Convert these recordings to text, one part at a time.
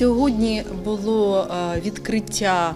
Сьогодні було е, відкриття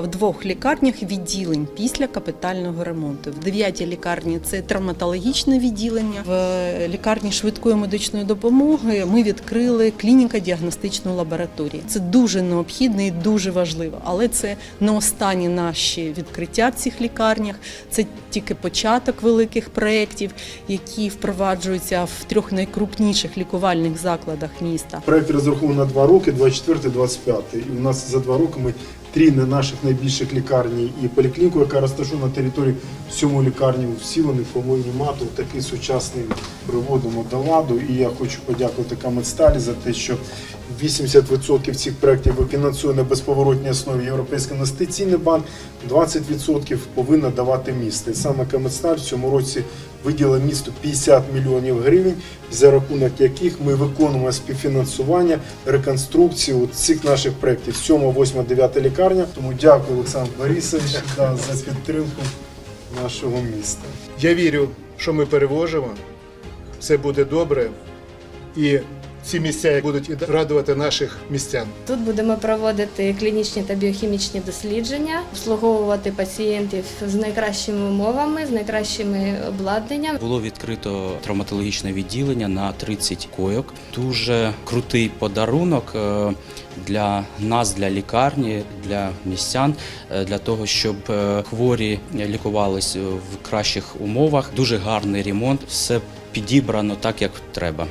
в двох лікарнях відділень після капітального ремонту. В дев'ятій лікарні це травматологічне відділення. В лікарні швидкої медичної допомоги ми відкрили клініко-діагностичну лабораторію. Це дуже необхідно і дуже важливо, але це не останні наші відкриття в цих лікарнях. Це тільки початок великих проєктів, які впроваджуються в трьох найкрупніших лікувальних закладах міста. Проект розрахований на два роки, 24-25. І у нас за два роки ми три на наших найбільших лікарні і поліклініку, яка розташована на території сьомої лікарні всі вони повинні мати такий сучасний приводимо до ладу. І я хочу подякувати Камедсталі за те, що 80% цих проєктів фінансує на безповоротній основі Європейський інвестиційний банк, 20% повинна давати місто. І саме Камедсталь в цьому році виділила місту 50 мільйонів гривень, за рахунок яких ми виконуємо співфінансування реконструкції от цих наших проєктів 7, 8, 9 лікарня. Тому дякую, Олександр Борисович, за підтримку нашого міста. Я вірю, що ми переможемо, все буде добре, і ці місця будуть і радувати наших містян. Тут будемо проводити клінічні та біохімічні дослідження, обслуговувати пацієнтів з найкращими умовами, з найкращими обладнанням. Було відкрито травматологічне відділення на 30 койок. Дуже крутий подарунок е, для нас, для лікарні, для містян, е, для того, щоб е, хворі лікувались в кращих умовах. Дуже гарний ремонт, все підібрано так, як треба.